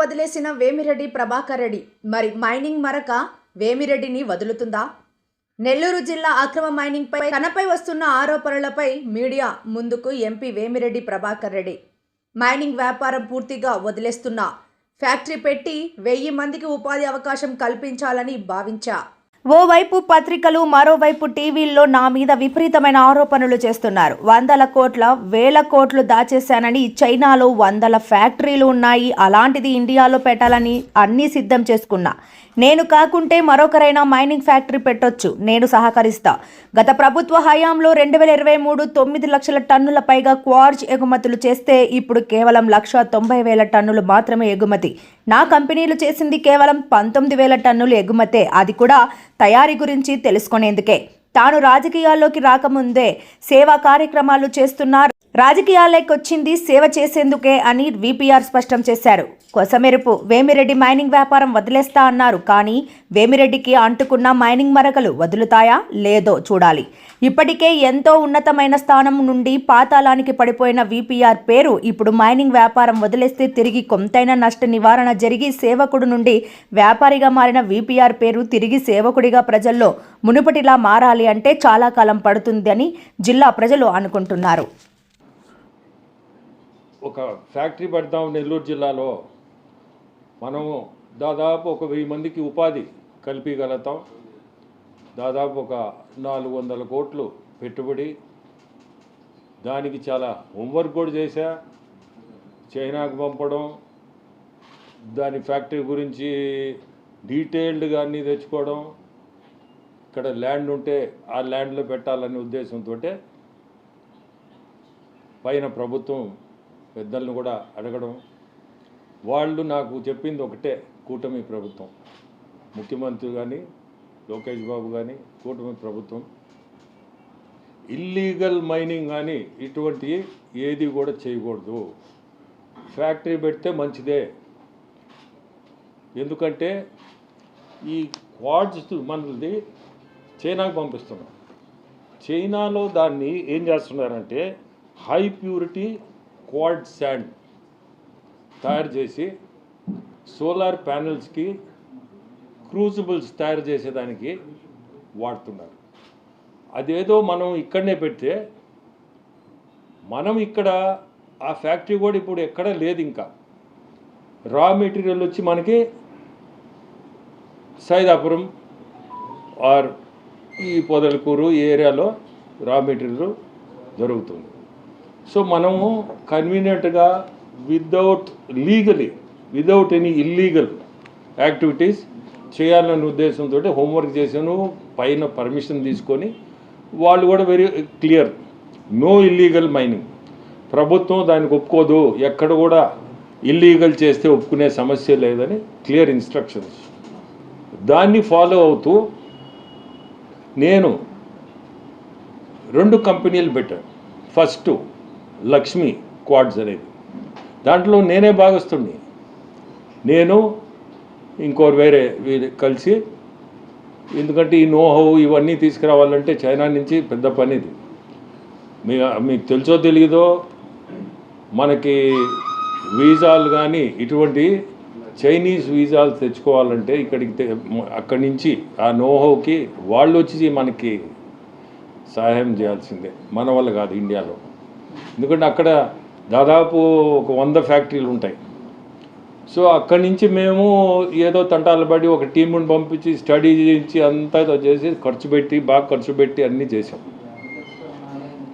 వదిలేసిన వేమిరెడ్డి ప్రభాకర్ రెడ్డి. మరి మైనింగ్ మరక వేమిరెడ్డిని వదులుతుందా? నెల్లూరు జిల్లా అక్రమ మైనింగ్ పై తనపై వస్తున్న ఆరోపణలపై మీడియా ముందుకు ఎంపీ వేమిరెడ్డి ప్రభాకర్ రెడ్డి. మైనింగ్ వ్యాపారం పూర్తిగా వదిలేస్తున్నా. ఫ్యాక్టరీ పెట్టి వెయ్యి మందికి ఉపాధి అవకాశం కల్పించాలని భావించా. ఓవైపు పత్రికలు మరోవైపు టీవీల్లో నా మీద విపరీతమైన ఆరోపణలు చేస్తున్నారు. వందల కోట్ల వేల కోట్లు దాచేశానని చైనాలో వందల ఫ్యాక్టరీలు ఉన్నాయి. అలాంటిది ఇండియాలో పెట్టాలని అన్నీ సిద్ధం చేసుకున్నా. నేను కాకుంటే మరొకరైనా మైనింగ్ ఫ్యాక్టరీ పెట్టొచ్చు. నేను సహకరిస్తా. గత ప్రభుత్వ హయాంలో రెండు వేల ఇరవై మూడు తొమ్మిది లక్షల టన్నుల పైగా క్వార్జ్ ఎగుమతులు చేస్తే ఇప్పుడు కేవలం లక్ష తొంభై వేల టన్నులు మాత్రమే ఎగుమతి. నా కంపెనీలు చేసింది కేవలం పంతొమ్మిది వేల టన్నులు ఎగుమతే. అది కూడా తయారీ గురించి తెలుసుకునేందుకే. తాను రాజకీయాల్లోకి రాకముందే సేవా కార్యక్రమాలు చేస్తున్నారు. రాజకీయాల్లోకి వచ్చింది సేవ చేసేందుకే అని విపిఆర్ స్పష్టం చేశారు. కొసమెరుపు వేమిరెడ్డి మైనింగ్ వ్యాపారం వదిలేస్తా అన్నారు. కానీ వేమిరెడ్డికి అంటుకున్న మైనింగ్ మరకలు వదులుతాయా? లేదో చూడాలి. ఇప్పటికే ఎంతో ఉన్నతమైన స్థానం నుండి పాతాళానికి పడిపోయిన విపిఆర్ పేరు ఇప్పుడు మైనింగ్ వ్యాపారం వదిలేస్తే తిరిగి కొంతైనా నష్ట నివారణ జరిగి సేవకుడు నుండి వ్యాపారిగా మారిన విపిఆర్ పేరు తిరిగి సేవకుడిగా ప్రజల్లో మునుపటిలా మారాలి అంటే చాలా కాలం పడుతుందని జిల్లా ప్రజలు అనుకుంటున్నారు. ఒక ఫ్యాక్టరీ పెడతాం నెల్లూరు జిల్లాలో. మనము దాదాపు ఒక వెయ్యి మందికి ఉపాధి కల్పించగలుగుతాం దాదాపు ఒక నాలుగు వందల కోట్లు పెట్టుబడి. దానికి చాలా హోంవర్క్ కూడా చేశా. చైనాకు పంపడం. దాని ఫ్యాక్టరీ గురించి డీటెయిల్డ్గా అన్నీ తెచ్చుకోవడం. ఇక్కడ ల్యాండ్ ఉంటే ఆ ల్యాండ్లో పెట్టాలనే ఉద్దేశంతో పైన ప్రభుత్వం పెద్దలను కూడా అడగడం. వాళ్ళు నాకు చెప్పింది ఒకటే కూటమి ప్రభుత్వం. ముఖ్యమంత్రి కానీ లోకేష్ బాబు కానీ కూటమి ప్రభుత్వం. ఇల్లీగల్ మైనింగ్ కానీ ఇటువంటి ఏది కూడా చేయకూడదు. ఫ్యాక్టరీ పెడితే మంచిదే. ఎందుకంటే ఈ క్వాడ్స్ మనది చైనాకు పంపిస్తున్నాం. చైనాలో దాన్ని ఏం చేస్తున్నారంటే హై ప్యూరిటీ క్వాడ్ శాండ్ తయారు చేసి సోలార్ ప్యానెల్స్కి క్రూజబుల్స్ తయారు చేసేదానికి వాడుతున్నారు. అదేదో మనం ఇక్కడనే పెడితే మనం ఇక్కడ ఆ ఫ్యాక్టరీ కూడా ఇప్పుడు ఎక్కడ లేదు ఇంకా. రా మెటీరియల్ వచ్చి మనకి సైదాపురం ఆర్ ఈ పొదలకూరు ఈ ఏరియాలో రా మెటీరియల్ దొరుకుతుంది సో మనము కన్వీనియంట్గా without legally without any illegal activities చేయాలనే ఉద్దేశంతో హోంవర్క్ చేసాను పైన పర్మిషన్ తీసుకొని. వాళ్ళు కూడా very clear no illegal mining ప్రభుత్వం దానికి ఒప్పుకోదు ఎక్కడ కూడా ఇల్లీగల్ చేస్తే ఒప్పుకునే సమస్య లేదని క్లియర్ ఇన్స్ట్రక్షన్స్ దాన్ని ఫాలో అవుతూ నేను రెండు కంపెనీలు పెట్టాను. ఫస్ట్ లక్ష్మి క్వాడ్స్ అనేది. దాంట్లో నేనే భాగస్తుండి నేను ఇంకోరు వేరే కలిసి ఎందుకంటే ఈ నోహౌ ఇవన్నీ తీసుకురావాలంటే చైనా నుంచి పెద్ద పని ఇది. మీ మీకు తెలుసో తెలియదో మనకి వీజాలు కానీ ఇటువంటి చైనీస్ వీజాలు తెచ్చుకోవాలంటే ఇక్కడికి అక్కడి నుంచి ఆ నోహోకి వాళ్ళు వచ్చి మనకి సహాయం చేయాల్సిందే. మన వల్ల కాదు ఇండియాలో. ఎందుకంటే అక్కడ దాదాపు ఒక వంద ఫ్యాక్టరీలు ఉంటాయి. సో అక్కడి నుంచి మేము ఏదో తంటాలు పడి ఒక టీముని పంపించి స్టడీ చేయించి అంతా చేసి ఖర్చు పెట్టి బాగా ఖర్చు పెట్టి అన్నీ చేసాం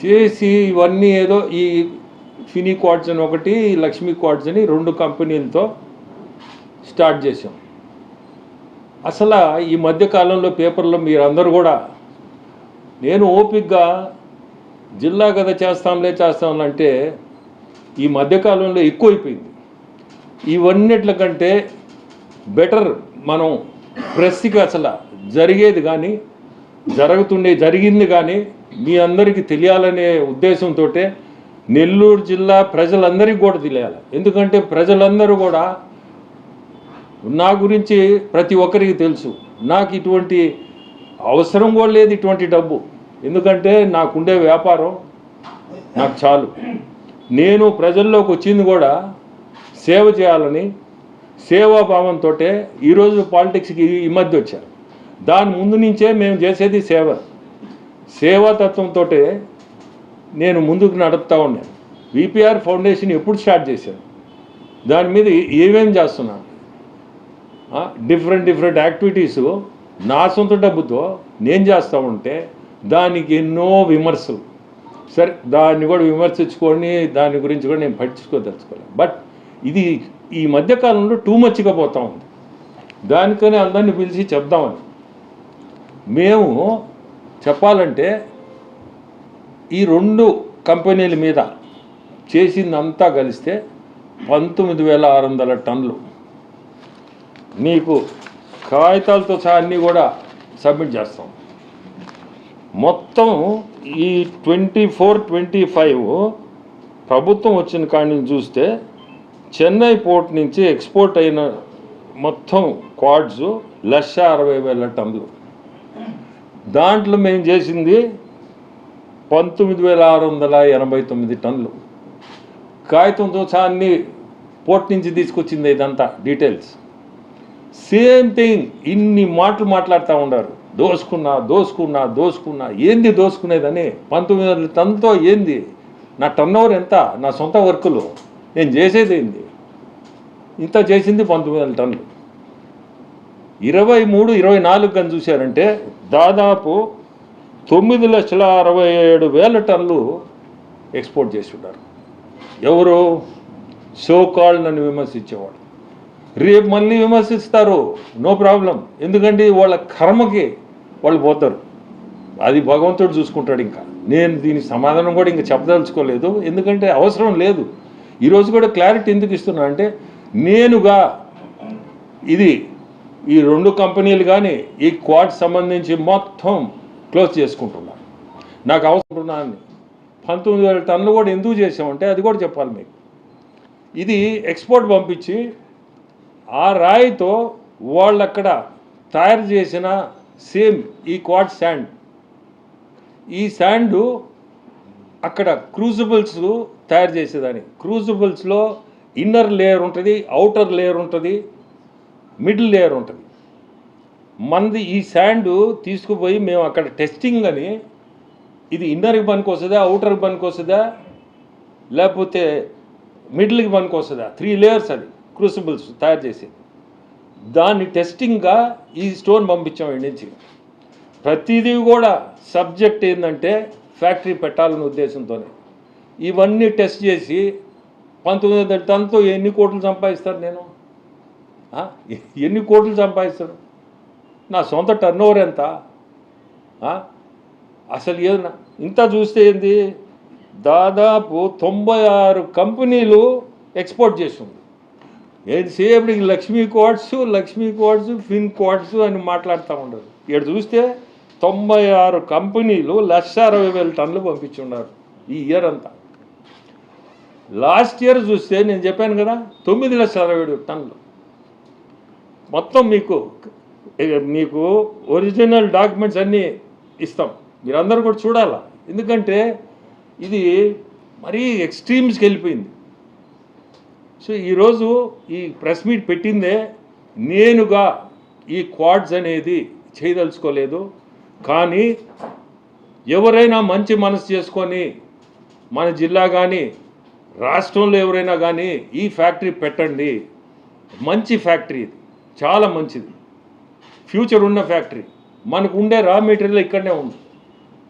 చేసి ఇవన్నీ ఏదో ఈ ఫినీ క్వార్ట్స్ అని ఒకటి లక్ష్మీ క్వార్ట్స్ అని రెండు కంపెనీలతో స్టార్ట్ చేసాం అసలు ఈ మధ్యకాలంలో పేపర్లో మీరందరూ కూడా నేను ఓపిక్గా జిల్లా కథ చేస్తాంలే చేస్తాంలే అంటే ఈ మధ్యకాలంలో ఎక్కువైపోయింది. ఇవన్నిట్ల కంటే బెటర్ మనం ప్రెస్కి అసలు జరిగేది కానీ జరుగుతుండే జరిగింది కానీ మీ అందరికీ తెలియాలనే ఉద్దేశంతో నెల్లూరు జిల్లా ప్రజలందరికీ కూడా తెలియాలి. ఎందుకంటే ప్రజలందరూ కూడా నా గురించి ప్రతి ఒక్కరికి తెలుసు. నాకు ఇటువంటి అవసరం కూడా లేదు ఇటువంటి డబ్బు. ఎందుకంటే నాకుండే వ్యాపారం నాకు చాలు. నేను ప్రజల్లోకి వచ్చింది కూడా సేవ చేయాలని సేవాభావంతో ఈరోజు పాలిటిక్స్కి ఈ మధ్య వచ్చారు. దాని ముందు నుంచే మేము చేసేది సేవ. సేవాతత్వంతో నేను ముందుకు నడుపుతా ఉన్నాను. విపిఆర్ ఫౌండేషన్ ఎప్పుడు స్టార్ట్ చేశాను దాని మీద ఏమేం చేస్తున్నాను డిఫరెంట్ డిఫరెంట్ యాక్టివిటీస్ నా సొంత డబ్బుతో నేను చేస్తూ ఉంటే దానికి ఎన్నో విమర్శలు. సరే దాన్ని కూడా విమర్శించుకొని దాని గురించి కూడా నేను పట్టించుకోదలుచుకోలేదు. బట్ ఇది ఈ మధ్యకాలంలో టూ మచ్గా పోతా ఉంది. దానికని అందరిని పిలిచి చెప్దామని మేము చెప్పాలంటే ఈ రెండు కంపెనీల మీద చేసిందంతా కలిస్తే పంతొమ్మిది వేల ఆరు వందల టన్నులు. మీకు కాగితాలతో సహా అన్నీ కూడా సబ్మిట్ చేస్తాం. మొత్తం ఈ ట్వంటీ ఫోర్ ట్వంటీ ఫైవ్ ప్రభుత్వం వచ్చిన కాడి నుంచి చూస్తే చెన్నై పోర్ట్ నుంచి ఎక్స్పోర్ట్ అయిన మొత్తం క్వాడ్స్ లక్ష అరవై వేల టన్నులు. దాంట్లో మేము చేసింది పంతొమ్మిది వేల ఆరు వందల ఎనభై తొమ్మిది టన్నులు. కాగితంతో సహా అన్ని పోర్ట్ నుంచి తీసుకొచ్చింది ఇదంతా డీటెయిల్స్. సేమ్ థింగ్ ఇన్ని మాటలు మాట్లాడుతూ ఉన్నారు. దోసుకున్నా దోసుకున్నా దోసుకున్నా. ఏంది దోసుకునేదని? పంతొమ్మిది వందల తనతో ఏంది? నా టర్న్ ఓవర్ ఎంత? నా సొంత వర్కులు. నేను చేసేది ఏంది? ఇంత చేసింది పంతొమ్మిది వందల టన్నులు ఇరవై మూడు ఇరవై నాలుగు కానీ చూశారంటే దాదాపు తొమ్మిది లక్షల అరవై ఏడు వేల టన్నులు ఎక్స్పోర్ట్ చేసి ఉన్నారు ఎవరు? సోకాల్ నన్ను విమర్శించేవాడు. రేపు మళ్ళీ విమర్శిస్తారు. No problem. ఎందుకంటే వాళ్ళ కర్మకి వాళ్ళు పోతారు. అది భగవంతుడు చూసుకుంటాడు ఇంకా. నేను దీనికి సమాధానం కూడా ఇంకా చెప్పదలుచుకోలేదు. ఎందుకంటే అవసరం లేదు. ఈరోజు కూడా క్లారిటీ ఎందుకు ఇస్తున్నా అంటే నేనుగా ఇది ఈ రెండు కంపెనీలు కానీ ఈ క్వాడ్ సంబంధించి మొత్తం క్లోజ్ చేసుకుంటున్నాను నాకు అవసరం అని పంతొమ్మిది వేల టన్నులు కూడా ఎందుకు చేసామంటే అది కూడా చెప్పాలి మీకు. ఇది ఎక్స్పోర్ట్ పంపించి ఆ రాయితో వాళ్ళు అక్కడ తయారు చేసిన సేమ్ ఈ క్వాడ్ శాండ్. ఈ శాండు అక్కడ క్రూజబుల్స్ తయారు చేసేదాన్ని. క్రూజబుల్స్లో ఇన్నర్ లేయర్ ఉంటుంది అవుటర్ లేయర్ ఉంటుంది మిడిల్ లేయర్ ఉంటుంది. మనది ఈ శాండ్ తీసుకుపోయి మేము అక్కడ టెస్టింగ్ అని ఇది ఇన్నర్కి పనికి వస్తుందా అవుటర్కి పనికి వస్తుందా లేకపోతే మిడిల్కి పనికి వస్తుందా త్రీ లేయర్స్ అది క్రూసిబుల్స్ తయారు చేసేది. దాన్ని టెస్టింగ్గా ఈ స్టోన్ పంపించాం నుంచి. ప్రతిదీ కూడా సబ్జెక్ట్ ఏంటంటే ఫ్యాక్టరీ పెట్టాలనే ఉద్దేశంతోనే. ఇవన్నీ టెస్ట్ చేసి పంతొమ్మిది వందల టన్తో ఎన్ని కోట్లు సంపాదిస్తారు నేను? ఎన్ని కోట్లు సంపాదిస్తాను నా సొంత టర్న్ ఓవర్ ఎంత అసలు ఏదన్నా ఇంత చూస్తే ఏంది? దాదాపు తొంభై ఆరు కంపెనీలు ఎక్స్పోర్ట్ ఏది ఏదిసేపటికి Lakshmi codes Lakshmi codes fin codes అని మాట్లాడుతూ ఉండదు ఇక్కడ చూస్తే తొంభై ఆరు కంపెనీలు లక్ష అరవై వేల టన్నులు పంపించున్నారు ఈ ఇయర్ అంతా. లాస్ట్ ఇయర్ చూస్తే నేను చెప్పాను కదా తొమ్మిది లక్షల అరవై ఏడు టన్నులు. మొత్తం మీకు మీకు ఒరిజినల్ డాక్యుమెంట్స్ అన్నీ ఇస్తాం. మీరందరూ కూడా చూడాలా? ఎందుకంటే ఇది మరీ ఎక్స్ట్రీమ్స్కి వెళ్ళిపోయింది. సో ఈరోజు ఈ ప్రెస్ మీట్ పెట్టిందే నేనుగా ఈ క్వాడ్స్ అనేది చేయదలుచుకోలేదు. కానీ ఎవరైనా మంచి మనసు చేసుకొని మన జిల్లా కానీ రాష్ట్రంలో ఎవరైనా కానీ ఈ ఫ్యాక్టరీ పెట్టండి. మంచి ఫ్యాక్టరీ ఇది. చాలా మంచిది. ఫ్యూచర్ ఉన్న ఫ్యాక్టరీ. మనకు ఉండే రా మెటీరియల్ ఇక్కడనే ఉంది.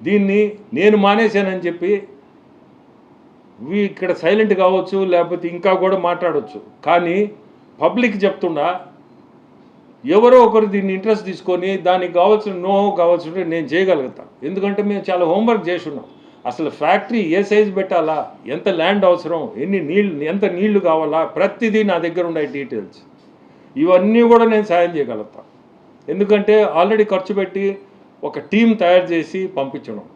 దీన్ని నేను మానేశానని చెప్పి ఇక్కడ సైలెంట్ కావచ్చు లేకపోతే ఇంకా కూడా మాట్లాడవచ్చు కానీ పబ్లిక్ చెప్తున్నా ఎవరో ఒకరు దీన్ని ఇంట్రెస్ట్ తీసుకొని దానికి కావాల్సిన నో కావాల్సిన నేను చేయగలుగుతా. ఎందుకంటే మేము చాలా హోంవర్క్ చేస్తున్నాం. అసలు ఫ్యాక్టరీ ఏ సైజ్ పెట్టాలా ఎంత ల్యాండ్ అవసరం ఎన్ని నీళ్ళు ఎంత నీళ్ళు కావాలా ప్రతిదీ నా దగ్గర ఉన్నాయి డీటెయిల్స్. ఇవన్నీ కూడా నేను సాయం చేయగలుగుతా. ఎందుకంటే ఆల్రెడీ ఖర్చు పెట్టి ఒక టీం తయారు చేసి పంపించడం.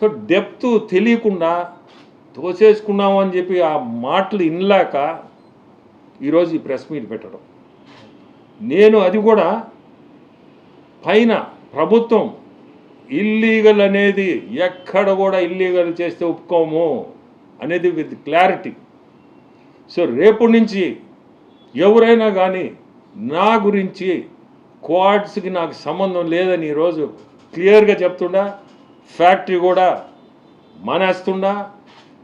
సో డెప్త్ తెలియకుండా తోసేసుకున్నాము అని చెప్పి ఆ మాటలు ఇన్లాక ఈరోజు ఈ ప్రెస్ మీట్ పెట్టడం. నేను అది కూడా పైన ప్రభుత్వం ఇల్లీగల్ అనేది ఎక్కడ కూడా ఇల్లీగల్ చేస్తే ఒప్పుకోము అనేది విత్ క్లారిటీ సో రేపు నుంచి ఎవరైనా కానీ నా గురించి క్వాడ్స్కి నాకు సంబంధం లేదని ఈరోజు క్లియర్గా చెప్తుండా ఫ్యాక్టరీ కూడా మానేస్తుండా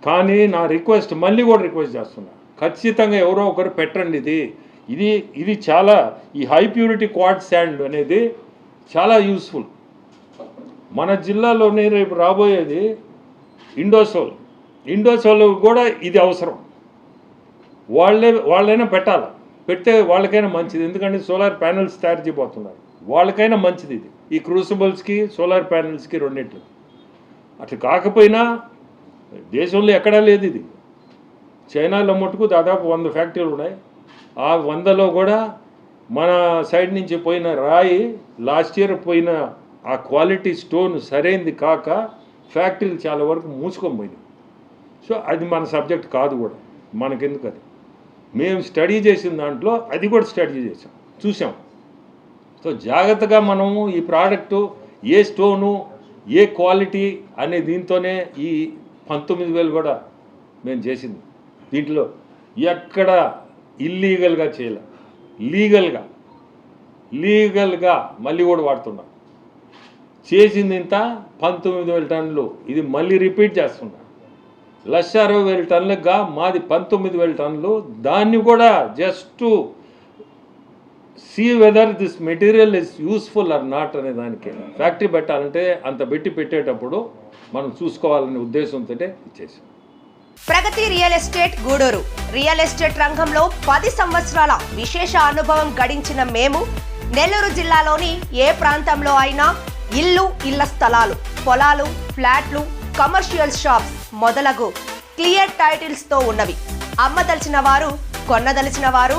కానీ నా రిక్వెస్ట్ మళ్ళీ కూడా రిక్వెస్ట్ చేస్తున్నా. ఖచ్చితంగా ఎవరో ఒకరు పెట్టండి ఇది. ఇది ఇది చాలా ఈ హై ప్యూరిటీ క్వాడ్ శాండ్ అనేది చాలా యూస్ఫుల్ మన జిల్లాలోనే రేపు రాబోయేది ఇండోసోల్ ఇండోసోల్ కూడా ఇది అవసరం. వాళ్ళే వాళ్ళైనా పెట్టాలి? పెడితే వాళ్ళకైనా మంచిది. ఎందుకంటే సోలార్ ప్యానెల్స్ తయారు చేయబోతున్నారు. వాళ్ళకైనా మంచిది ఇది. ఈ క్రూసిబుల్స్కి సోలార్ ప్యానెల్స్కి రెండిట్లు అట్లా కాకపోయినా దేశంలో ఎక్కడా లేదు ఇది. చైనాలో మటుకు దాదాపు వంద ఫ్యాక్టరీలు ఉన్నాయి. ఆ వందలో కూడా మన సైడ్ నుంచి పోయిన రాయి లాస్ట్ ఇయర్ పోయిన ఆ క్వాలిటీ స్టోన్ సరైంది కాక ఫ్యాక్టరీలు చాలా వరకు మూసుకొని పోయినాయి. సో అది మన సబ్జెక్ట్ కాదు కూడా. మనకెందుకు అది? మేము స్టడీ చేసిన దాంట్లో అది కూడా స్టడీ చేసాం చూసాం సో జాగ్రత్తగా మనము ఈ ప్రోడక్టు ఏ స్టోను ఏ క్వాలిటీ అనే దీంతోనే ఈ పంతొమ్మిది వేలు కూడా మేము చేసింది. దీంట్లో ఎక్కడ ఇల్లీగల్గా చేయలే. లీగల్గా లీగల్గా మళ్ళీ కూడా వాడుతున్నాం. చేసింది ఇంత పంతొమ్మిది వేల టన్నులు. ఇది మళ్ళీ రిపీట్ చేస్తున్నా. లక్ష అరవై వేల టన్నులుగా మాది పంతొమ్మిది వేల టన్నులు. దాన్ని కూడా just see whether this material is useful or not అనే దానికి. ఫ్యాక్టరీ పెట్టాలంటే అంత పెట్టి పెట్టేటప్పుడు మనం చూసుకోవాలనే ఉద్దేశంతో ఇచ్చేసాం. Pragati real estate Gudur. Real estate రంగంలో పది సంవత్సరాల విశేష అనుభవం గడించిన మేము నెల్లూరు జిల్లాలోని ఏ ప్రాంతంలో అయినా ఇల్లు ఇళ్ళ స్థలాలు పొలాలు ఫ్లాట్లు కమర్షియల్ షాప్స్ మొదలగు క్లియర్ టైటిల్స్తో ఉన్నవి. అమ్మదలిచిన వారు కొన్నదలిచిన వారు